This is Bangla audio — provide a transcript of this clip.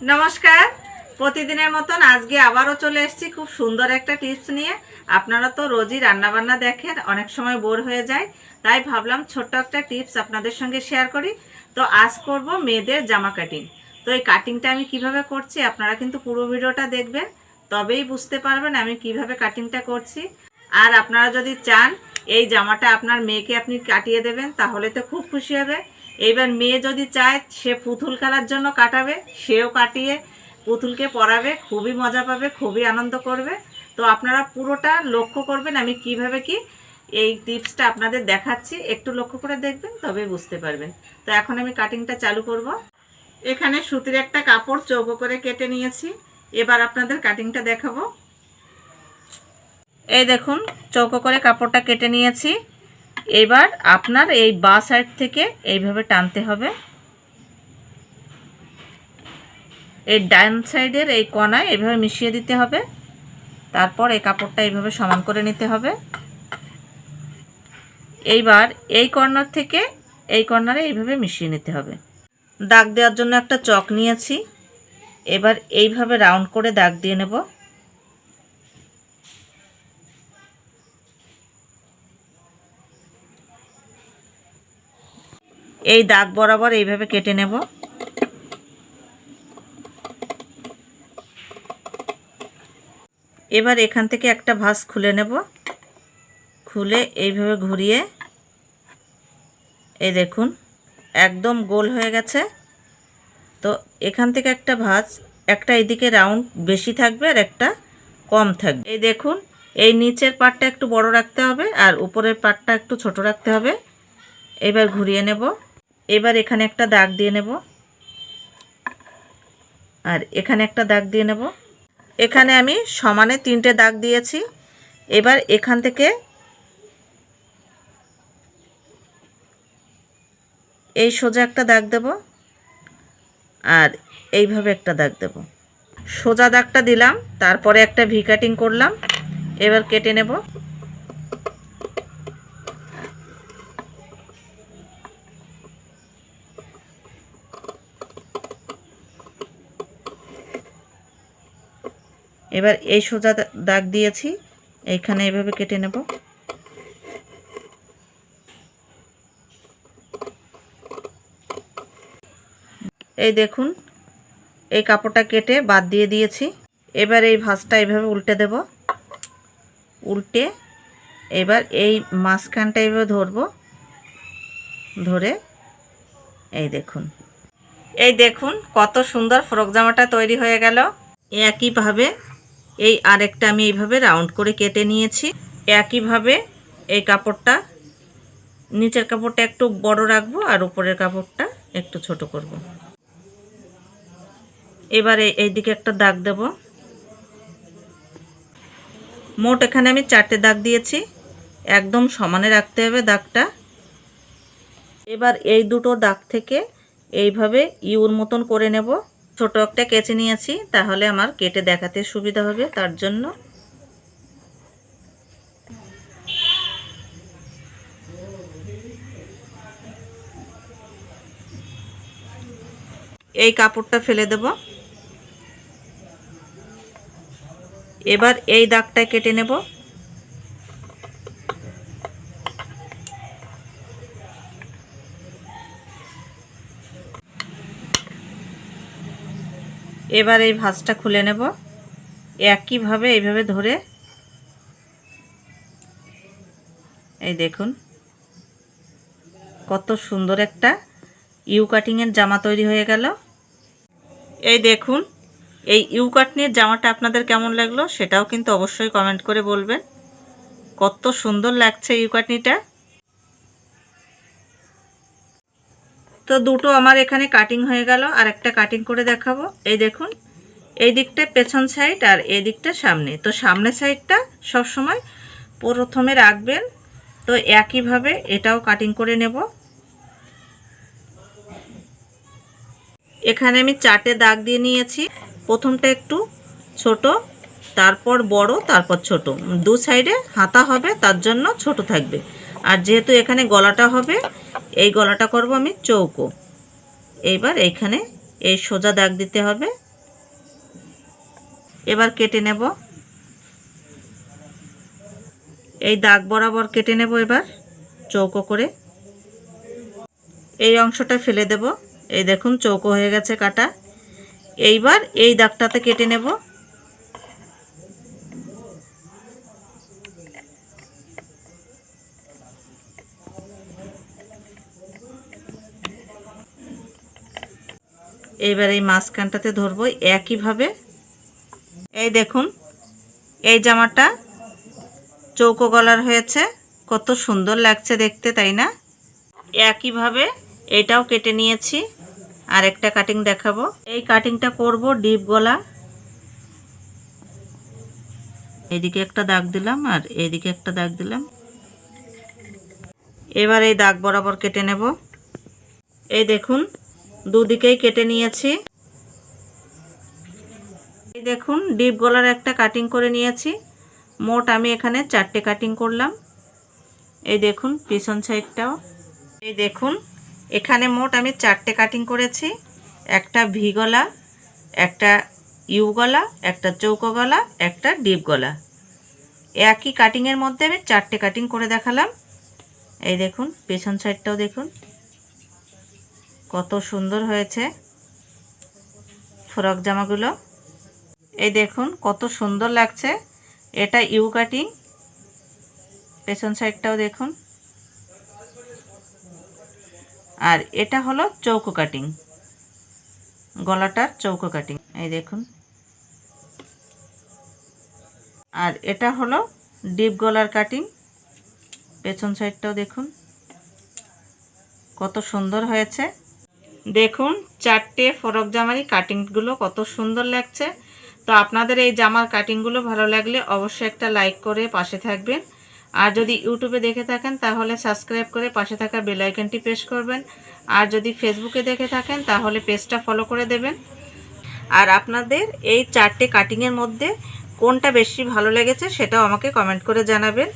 নমস্কার। প্রতিদিনের মতন আজকে আবারও চলে এসেছি খুব সুন্দর একটা টিপস নিয়ে। আপনারা তো রোজই রান্নাবান্না দেখেন, অনেক সময় বোর হয়ে যায়। তাই ভাবলাম ছোট্ট একটা টিপস আপনাদের সঙ্গে শেয়ার করি। তো আজ করব মেয়েদের জামা কাটিং তো এই কাটিংটা আমি কীভাবে করছি আপনারা কিন্তু পুরো ভিডিওটা দেখবেন। তবেই বুঝতে পারবেন আমি কীভাবে কাটিংটা করছি। আর আপনারা যদি চান, এই জামাটা আপনার মেয়েকে আপনি কাটিয়ে দেবেন, তাহলে তো খুব খুশি হবে। এইবার মেয়ে যদি চায়, সে পুতুল খেলার জন্য কাটাবে, সেও কাটিয়ে পুতুলকে পরাবে খুবই মজা পাবে, খুবই আনন্দ করবে। তো আপনারা পুরোটা লক্ষ্য করবেন, আমি কীভাবে কি এই টিপসটা আপনাদের দেখাচ্ছি। একটু লক্ষ্য করে দেখবেন, তবে বুঝতে পারবেন। তো এখন আমি কাটিংটা চালু করব। এখানে সুতির একটা কাপড় চৌকো করে কেটে নিয়েছি। এবার আপনাদের কাটিংটা দেখাবো। এই দেখুন, চৌকো করে কাপড়টা কেটে নিয়েছি। এবার আপনার এই বা সাইড থেকে এইভাবে টানতে হবে। এই ডান সাইডের এই কণায় এইভাবে মিশিয়ে দিতে হবে। তারপর এই কাপড়টা এইভাবে সমান করে নিতে হবে। এইবার এই কর্নার থেকে এই কর্নারে এইভাবে মিশিয়ে নিতে হবে। দাগ দেওয়ার জন্য একটা চক নিয়েছি। এবার এইভাবে রাউন্ড করে দাগ দিয়ে নেব। এই দাগ বরাবর এইভাবে কেটে নেব। এবার এখান থেকে একটা ভাঁজ খুলে নেব। খুলে এইভাবে ঘুরিয়ে, এই দেখুন, একদম গোল হয়ে গেছে। তো এখান থেকে একটা ভাঁজ, একটা এদিকে রাউন্ড বেশি থাকবে আর একটা কম থাকবে। এই দেখুন, এই নিচের পাটটা একটু বড় রাখতে হবে আর উপরের পাটটা একটু ছোট রাখতে হবে। এবার ঘুরিয়ে নেব। এবার এখানে একটা দাগ দিয়ে নেব। আর এখানে একটা দাগ দিয়ে নেব। এখানে আমি সমানে তিনটে দাগ দিয়েছি। এবার এখান থেকে এই সোজা একটা দাগ দেব আর এইভাবে একটা দাগ দেব। সোজা দাগটা দিলাম, তারপরে একটা ভি কাটিং করলাম। এবার কেটে নেব। এবার এই সোজা দাগ দিয়েছি, এইখানে এইভাবে কেটে নেব। এই দেখুন, এই কাপড়টা কেটে বাদ দিয়ে দিয়েছি। এবার এই ভাঁজটা এইভাবে উল্টে দেব। উল্টে এবার এই মাঝখানটা এইভাবে ধরবো। ধরে এই দেখুন। এই দেখুন, কত সুন্দর ফ্রক জামাটা তৈরি হয়ে গেল। একইভাবে এই আরেকটা আমি এইভাবে রাউন্ড করে কেটে নিয়েছি। একইভাবে এই কাপড়টা, নিচের কাপড়টা একটু বড় রাখব আর উপরের কাপড়টা একটু ছোট করব। এবারে এই দিকে একটা দাগ দেব। মোট এখানে আমি চারটে দাগ দিয়েছি। একদম সমানে রাখতে হবে দাগটা। এবার এই দুটো দাগ থেকে এইভাবে ইউর মতন করে নেব। ছোট একটা কেচে নিয়েছি, তাহলে আমার কেটে দেখাতে সুবিধা হবে, তার জন্য। এই কাপড়টা ফেলে দেব। এবার এই দাগটা কেটে নেব। এবার এই ভাঁজটা খুলে নেব। একইভাবে, এইভাবে ধরে। এই দেখুন। কত সুন্দর একটা ইউ কাটিংয়ের জামা তৈরি হয়ে গেল। এই দেখুন, এই ইউ কাটনির জামাটা আপনাদের কেমন লাগল সেটাও কিন্তু অবশ্যই কমেন্ট করে বলবেন। কত সুন্দর লাগছে ইউ কাটনিটা তো দুটো আমার এখানে কাটিং হয়ে গেল, আর একটা কাটিং করে দেখাবো। এই দেখুন, এই দিকটা পেছন সাইড আর এই দিকটা সামনে। তো সামনের সাইডটা সব সময় প্রথমে রাখবেন, তো একইভাবে এটাও কাটিং করে নেব। এখানে আমি চারটে দাগ দিয়ে নিয়েছি। প্রথমটা একটু ছোট, তারপর বড়, তারপর ছোট। দু সাইডে হাতা হবে, তার জন্য ছোট থাকবে। আর যেহেতু এখানে গলাটা হবে, এই গলাটা করব আমি চৌকো। এইবার এইখানে এই সোজা দাগ দিতে হবে। এবার কেটে নেব। এই দাগ বরাবর কেটে নেব এবার, চৌকো করে। এই অংশটা ফেলে দেব। এই দেখুন, চৌকো হয়ে গেছে কাটা। এইবার এই দাগটাতে কেটে নেব। এইবার এই মাঝখানটাতে ধরবো একইভাবে। এই দেখুন, এই জামাটা চৌকো গলার হয়েছে, কত সুন্দর লাগছে দেখতে, তাই না? একইভাবে এটাও কেটে নিয়েছি আর একটা কাটিং দেখাবো। এই কাটিংটা করব ডিপ গলা। এদিকে একটা দাগ দিলাম আর এদিকে একটা দাগ দিলাম। এবার এই দাগ বরাবর কেটে নেব। এই দেখুন দুদিকেই কেটে নিয়েছি। এই দেখুন, ডিপ গলার একটা কাটিং করে নিয়েছি। মোট আমি এখানে চারটে কাটিং করলাম। এই দেখুন, পিছন সাইডটাও এই দেখুন, এখানে মোট আমি চারটে কাটিং করেছি। একটা ভি গলা, একটা ইউ গলা, একটা চৌকো গলা, একটা ডিপ গলা। একই কাটিংয়ের মধ্যে আমি চারটে কাটিং করে দেখালাম। এই দেখুন, পেছন সাইডটাও দেখুন। কত সুন্দর হয়েছে ফ্রক জামাগুলো। এই দেখুন, কত সুন্দর লাগছে। এটা ইউ কাটিং। পেছন সাইডটাও দেখুন। আর এটা হলো চৌকো কাটিং। গলাটার চৌকো কাটিং। এই দেখুন। আর এটা হলো ডিপ গলার কাটিং। পেছন সাইডটাও দেখুন। কত সুন্দর হয়েছে। দেখুন, চারটে ফরক জামারই কাটিংগুলো কত সুন্দর লাগছে। তো আপনাদের এই জামার কাটিংগুলো ভালো লাগলে অবশ্যই একটা লাইক করে পাশে থাকবেন। আর যদি ইউটিউবে দেখে থাকেন, তাহলে সাবস্ক্রাইব করে পাশে থাকা বেল আইকনটি প্রেস করবেন। আর যদি ফেসবুকে দেখে থাকেন, তাহলে পেজটা ফলো করে দেবেন। আর আপনাদের এই চারটে কাটিংয়ের মধ্যে কোনটা বেশি ভালো লেগেছে, সেটাও আমাকে কমেন্ট করে জানাবেন।